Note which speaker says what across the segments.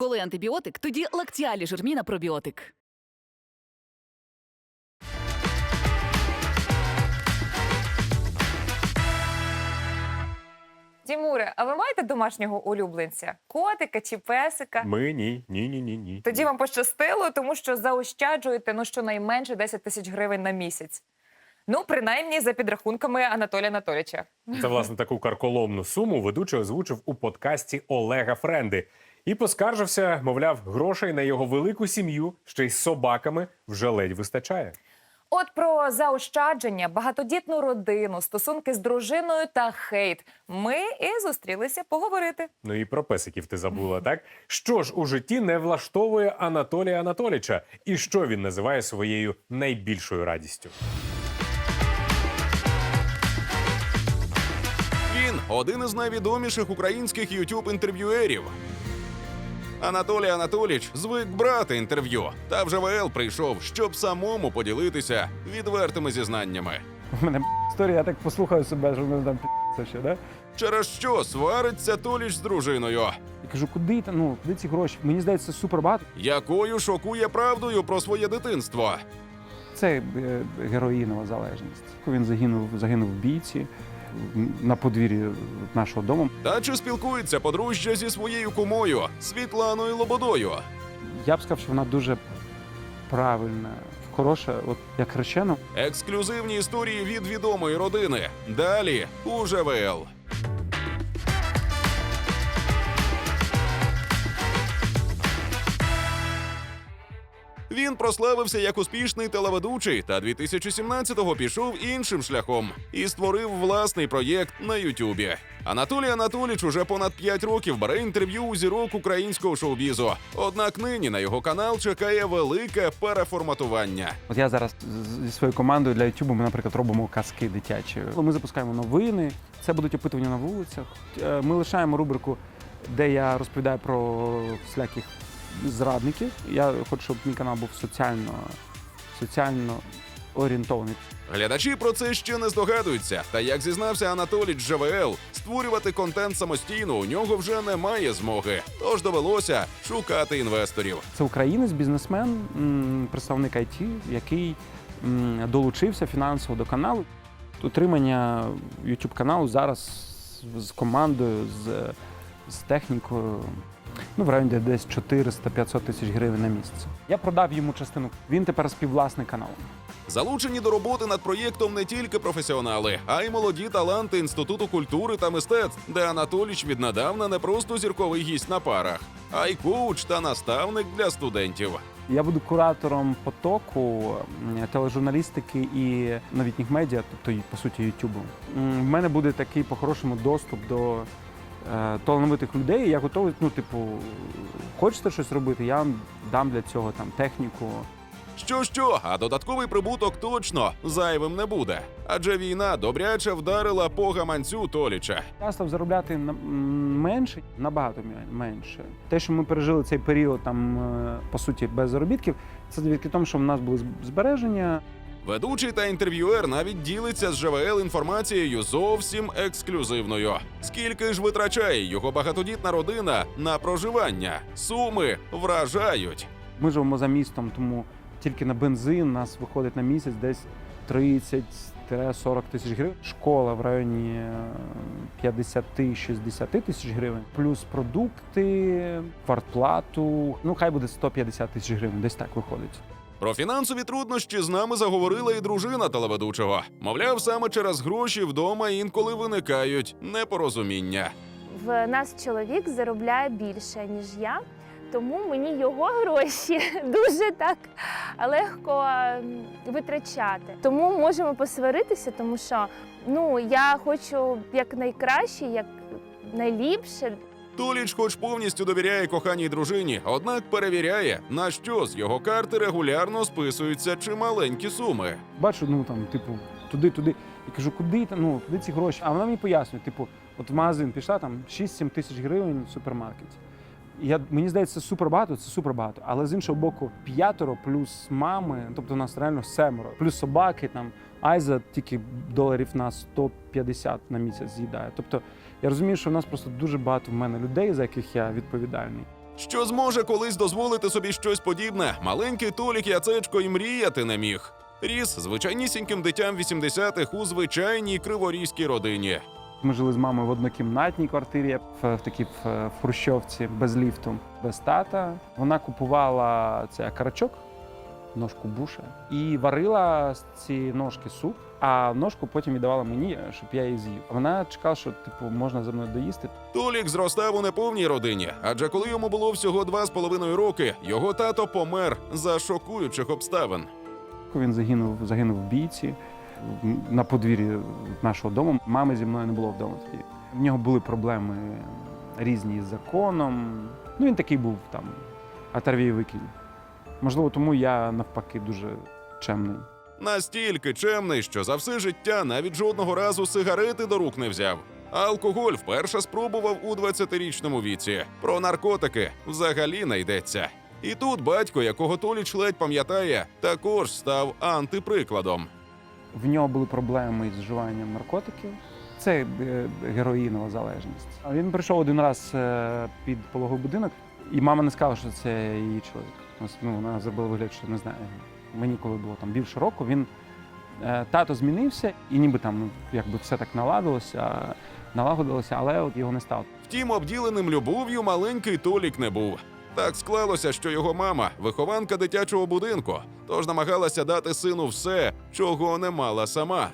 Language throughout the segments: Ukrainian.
Speaker 1: Коли антибіотик, тоді лактіалі жирміна пробіотик.
Speaker 2: Тімуре, а ви маєте домашнього улюбленця? Котика чи песика?
Speaker 3: Ми ні, ні, ні, ні, ні.
Speaker 2: Тоді вам пощастило, тому що заощаджуєте ну щонайменше 10 тисяч гривень на місяць. Ну, принаймні, за підрахунками Анатолія Анатолійовича.
Speaker 3: Це власне таку карколомну суму ведучий озвучив у подкасті Олега Френди і поскаржився, мовляв, грошей на його велику сім'ю ще й з собаками вже ледь вистачає.
Speaker 2: От про заощадження, багатодітну родину, стосунки з дружиною та хейт. Ми і зустрілися поговорити.
Speaker 3: Ну і про песиків ти забула, так? Що ж у житті не влаштовує Анатолія Анатоліча, і що він називає своєю найбільшою радістю?
Speaker 4: Він один із найвідоміших українських youtube інтерв'юерів. Анатолій Анатоліч звик брати інтерв'ю, та в ЖВЛ прийшов, щоб самому поділитися відвертими зізнаннями.
Speaker 5: У мене історія, я так послухаю себе, що мене там це ще, да?
Speaker 4: Через що свариться Толіч з дружиною,
Speaker 5: Я кажу, куди та- ну, куди ці гроші? Мені здається, це супер багато.
Speaker 4: якою шокує правдою про своє дитинство.
Speaker 5: Це е, героїнова залежність. Він загинув, загинув в бійці на подвір'ї нашого дому.
Speaker 4: Та чи спілкується подружжя зі своєю кумою Світланою Лободою?
Speaker 5: Я б сказав, що вона дуже правильна, хороша, от як хрещена.
Speaker 4: Ексклюзивні історії від відомої родини. Далі у ЖВЛ. Він прославився як успішний телеведучий, та 2017-го пішов іншим шляхом і створив власний проєкт на Ютубі. Анатолій Анатоліч уже понад 5 років бере інтерв'ю у зірок українського шоу-бізу. Однак нині на його канал чекає велике переформатування.
Speaker 5: От я зараз зі своєю командою для YouTube, ми, наприклад, робимо казки дитячі. Ми запускаємо новини, це будуть опитування на вулицях. Е, Ми лишаємо рубрику, де я розповідаю про всіляких зрадників. Я хочу, щоб мій канал був соціально, соціально орієнтований.
Speaker 4: Глядачі про це ще не здогадуються. Та як зізнався Анатолій з ЖВЛ, створювати контент самостійно у нього вже немає змоги. Тож довелося шукати інвесторів.
Speaker 5: Це українець, бізнесмен, представник IT, який долучився фінансово до каналу. Утримання YouTube каналу зараз з командою, з, з технікою. Ну, в районі десь 400-500 тисяч гривень на місяць. Я продав йому частину. Він тепер співвласник каналу.
Speaker 4: Залучені до роботи над проєктом не тільки професіонали, а й молоді таланти Інституту культури та мистецтв, де Анатоліч віднедавна не просто зірковий гість на парах, а й коуч та наставник для студентів.
Speaker 5: Я буду куратором потоку тележурналістики і новітніх медіа, тобто по суті Ютубу. В мене буде такий по-хорошому доступ до талановитих людей. Я готовий, ну, типу, хочете щось робити, я вам дам для цього там техніку.
Speaker 4: Що що, а додатковий прибуток точно зайвим не буде. Адже війна добряче вдарила по гаманцю Толіча.
Speaker 5: Я став заробляти менше, набагато менше. Те, що ми пережили цей період там, е, по суті, без заробітків, це завдяки тому, що в нас були збереження,
Speaker 4: Ведучий та інтерв'юер навіть ділиться з ЖВЛ інформацією зовсім ексклюзивною. Скільки ж витрачає його багатодітна родина на проживання? Суми вражають.
Speaker 5: Ми живемо за містом, тому тільки на бензин нас виходить на місяць десь 30-40 тисяч гривень. Школа в районі е, 50-60 тисяч гривень, плюс продукти, квартплату. Ну, хай буде 150 тисяч гривень, десь так виходить.
Speaker 4: Про фінансові труднощі з нами заговорила і дружина телеведучого. Мовляв, саме через гроші вдома інколи виникають непорозуміння.
Speaker 6: В нас чоловік заробляє більше, ніж я, тому мені його гроші дуже так легко витрачати. Тому можемо посваритися, тому що ну я хочу як найкраще, як найліпше.
Speaker 4: Толіч, хоч повністю довіряє коханій дружині, однак перевіряє, на що з його карти регулярно списуються чималенькі суми.
Speaker 5: Бачу, ну там, типу, туди, туди. І кажу, куди там, ну, куди ці гроші? А вона мені пояснює, типу, от в магазин пішла там 6-7 тисяч гривень в супермаркеті. Я, мені здається, супер багато, це супер багато. Але з іншого боку, п'ятеро плюс мами, тобто у нас реально семеро, плюс собаки, там Айза тільки доларів на 150 на місяць з'їдає. Тобто я розумію, що в нас просто дуже багато в мене людей, за яких я відповідальний.
Speaker 4: Що зможе колись дозволити собі щось подібне, маленький Толік Яцечко і мріяти не міг. Ріс звичайнісіньким дитям 80-х у звичайній криворізькій родині.
Speaker 5: Ми жили з мамою в однокімнатній квартирі в, в такій в, Хрущовці без ліфту, без тата. Вона купувала цей карачок, ножку буша, і варила з ці ножки суп, а ножку потім віддавала мені, щоб я її з'їв. Вона чекала, що типу можна за мною доїсти.
Speaker 4: Толік зростав у неповній родині, адже коли йому було всього два з половиною роки, його тато помер за шокуючих обставин.
Speaker 5: Він загинув, загинув в бійці на подвір'ї нашого дому. Мами зі мною не було вдома тоді. В нього були проблеми різні з законом. Ну він такий був там оторвій викинь. Можливо, тому я навпаки дуже чемний.
Speaker 4: Настільки чемний, що за все життя навіть жодного разу сигарети до рук не взяв. Алкоголь вперше спробував у 20-річному віці. Про наркотики взагалі не йдеться. І тут батько, якого Толіч ледь пам'ятає, також став антиприкладом.
Speaker 5: В нього були проблеми з вживанням наркотиків. Це е, героїнова залежність. Він прийшов один раз е, під пологовий будинок, і мама не сказала, що це її чоловік. Ну, вона зробила вигляд, що не знає. Мені, коли було там більше року, він е, тато змінився, і ніби там якби все так наладилося, налагодилося, але от його не стало.
Speaker 4: Втім, обділеним любов'ю маленький Толік не був. Так склалося, що його мама вихованка дитячого будинку, тож намагалася дати сину все, чого не мала сама.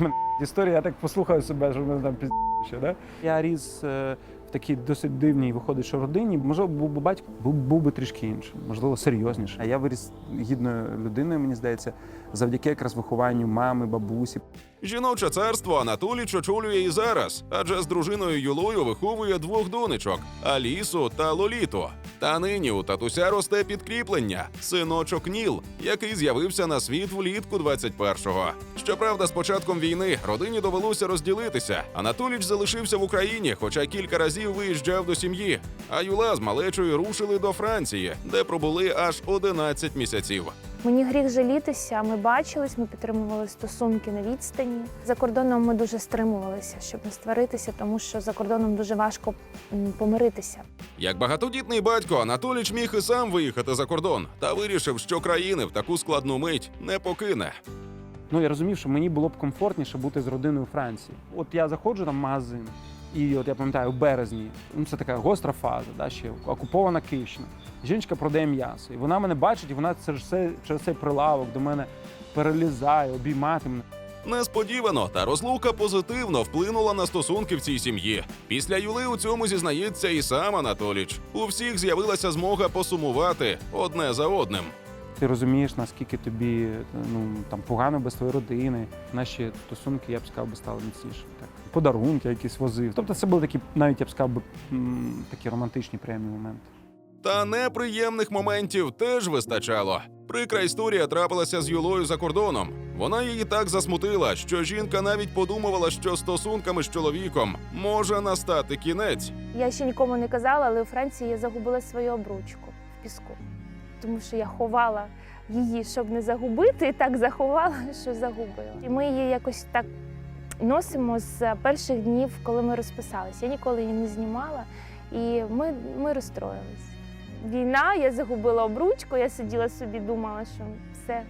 Speaker 5: Історія, я так послухаю себе, що мене там пізніше, да? Я ріс е, в такій досить дивній, виходить, що родині. Можливо, був би батько, був, був би трішки іншим, можливо, серйознішим. А я виріс гідною людиною, мені здається, завдяки якраз вихованню мами, бабусі.
Speaker 4: Жіноче царство Анатоліч очолює і зараз, адже з дружиною Юлою виховує двох донечок Алісу та Лоліту. Та нині у татуся росте підкріплення синочок Ніл, який з'явився на світ влітку 21-го. Щоправда, з початком війни родині довелося розділитися. Анатоліч залишився в Україні, хоча кілька разів виїжджав до сім'ї. А Юла з малечою рушили до Франції, де пробули аж 11 місяців.
Speaker 6: Мені гріх жалітися. Ми бачились, ми підтримували стосунки на відстані. За кордоном ми дуже стримувалися, щоб не створитися, тому що за кордоном дуже важко помиритися.
Speaker 4: Як багатодітний батько, Анатоліч міг і сам виїхати за кордон та вирішив, що країни в таку складну мить не покине.
Speaker 5: Ну я розумів, що мені було б комфортніше бути з родиною у Франції. От я заходжу там в магазин, і от я пам'ятаю, в березні, ну це така гостра фаза, да, ще окупована Київщина. Жінка продає м'ясо, і вона мене бачить, і вона через цей, через цей прилавок до мене перелізає, обіймати мене.
Speaker 4: Несподівано та розлука позитивно вплинула на стосунки в цій сім'ї. Після Юли у цьому зізнається і сам Анатоліч. У всіх з'явилася змога посумувати одне за одним.
Speaker 5: Ти розумієш, наскільки тобі ну там погано без твоєї родини. Наші стосунки, я б сказав, би стали міцнішими. Так подарунки якісь возив. Тобто, це були такі, навіть я б сказав, такі романтичні приємні моменти.
Speaker 4: Та неприємних моментів теж вистачало. Прикра історія трапилася з Юлою за кордоном. Вона її так засмутила, що жінка навіть подумувала, що стосунками з чоловіком може настати кінець.
Speaker 6: Я ще нікому не казала, але у Франції я загубила свою обручку в піску, тому що я ховала її, щоб не загубити, і так заховала, що загубила. І ми її якось так носимо з перших днів, коли ми розписалися. Я ніколи її не знімала, і ми, ми розстроїлись. Війна, я загубила обручку, я сиділа собі, думала, що все.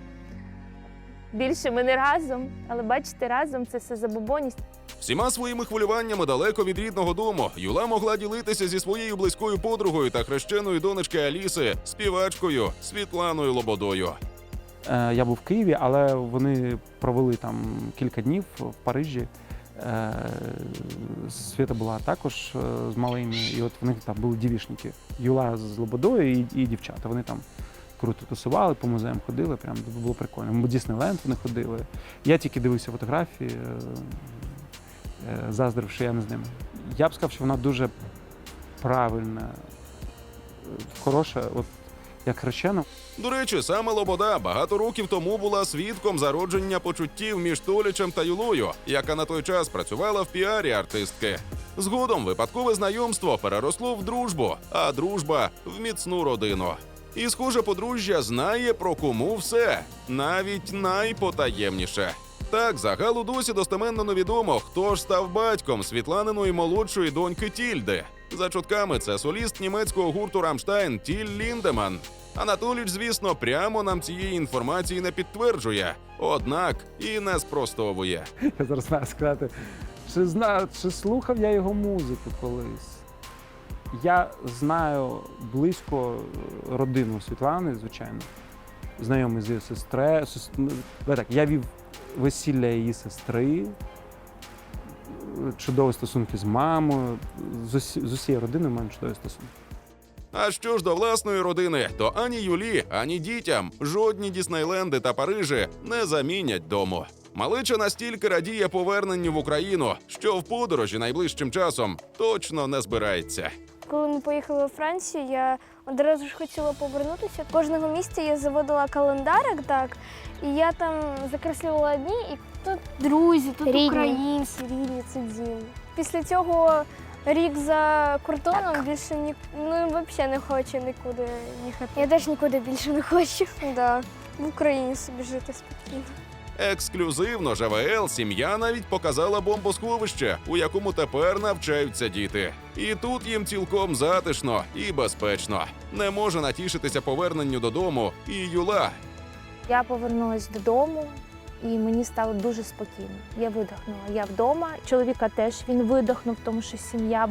Speaker 6: Більше ми не разом, але бачите, разом це все забобонність.
Speaker 4: Всіма своїми хвилюваннями далеко від рідного дому Юла могла ділитися зі своєю близькою подругою та хрещеною донечки Аліси, співачкою Світланою Лободою.
Speaker 5: Е, Я був в Києві, але вони провели там кілька днів в Парижі. Е, Свята була також е, з малими, і от в них там були дівішники. Юла з Лободою і, і дівчата. Вони там круто тусували, по музеям ходили, прям було прикольно. Ми Діснейленд вони ходили. Я тільки дивився фотографії, заздрив, що я не з ними. Я б сказав, що вона дуже правильна, хороша, от як хрещена.
Speaker 4: До речі, саме Лобода багато років тому була свідком зародження почуттів між Толічем та Юлою, яка на той час працювала в піарі артистки. Згодом випадкове знайомство переросло в дружбу, а дружба в міцну родину. І, схоже, подружжя знає про кому все, навіть найпотаємніше. Так, загалу досі достеменно невідомо, хто ж став батьком Світланиної молодшої доньки Тільди. За чутками, це соліст німецького гурту Рамштайн Тіль Ліндеман. Анатоліч, звісно, прямо нам цієї інформації не підтверджує, однак і не спростовує.
Speaker 5: Я зараз маю сказати, чи знаю, чи слухав я його музику колись. Я знаю близько родину Світлани, звичайно. Знайомий з її сестри. сес- ну, я вів весілля її сестри, чудові стосунки з мамою. З, усі, з усією родиною мене чудові стосунки.
Speaker 4: А що ж до власної родини, то ані Юлі, ані дітям жодні Діснейленди та Парижі не замінять дому. Малича настільки радіє поверненню в Україну, що в подорожі найближчим часом точно не збирається.
Speaker 7: Коли ми поїхали у Францію, я одразу ж хотіла повернутися. Кожного місця я заводила календарик, так, і я там закреслювала дні, і тут друзі, тут
Speaker 6: Рідні.
Speaker 7: українці, рідні, це дім. Після цього рік за кордоном більше ні, ну, взагалі не хочу нікуди їхати. Я теж нікуди більше не хочу. Да. В Україні собі жити спокійно.
Speaker 4: Ексклюзивно ЖВЛ сім'я навіть показала бомбосховище, у якому тепер навчаються діти. І тут їм цілком затишно і безпечно. Не може натішитися поверненню додому і Юла,
Speaker 6: Я повернулася додому, і мені стало дуже спокійно. Я видихнула. Я вдома. Чоловіка теж він видихнув, тому що сім'я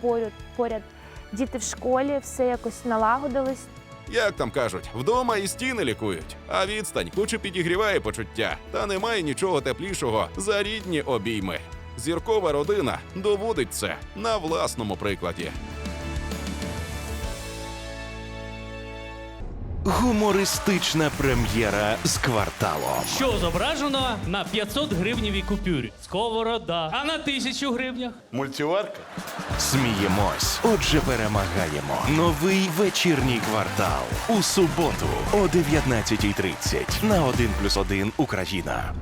Speaker 6: поряд, поряд діти в школі, все якось налагодилось.
Speaker 4: Як там кажуть, вдома і стіни лікують, а відстань кучу підігріває почуття, та немає нічого теплішого за рідні обійми. Зіркова родина доводить це на власному прикладі.
Speaker 8: Гумористична прем'єра з кварталом.
Speaker 9: Що зображено на 500 гривнівій купюрі? Сковорода. А на тисячу гривнях?
Speaker 8: Мультиварка. Сміємось, отже, перемагаємо. Новий вечірній квартал у суботу о 19.30 на 1+,1 Україна.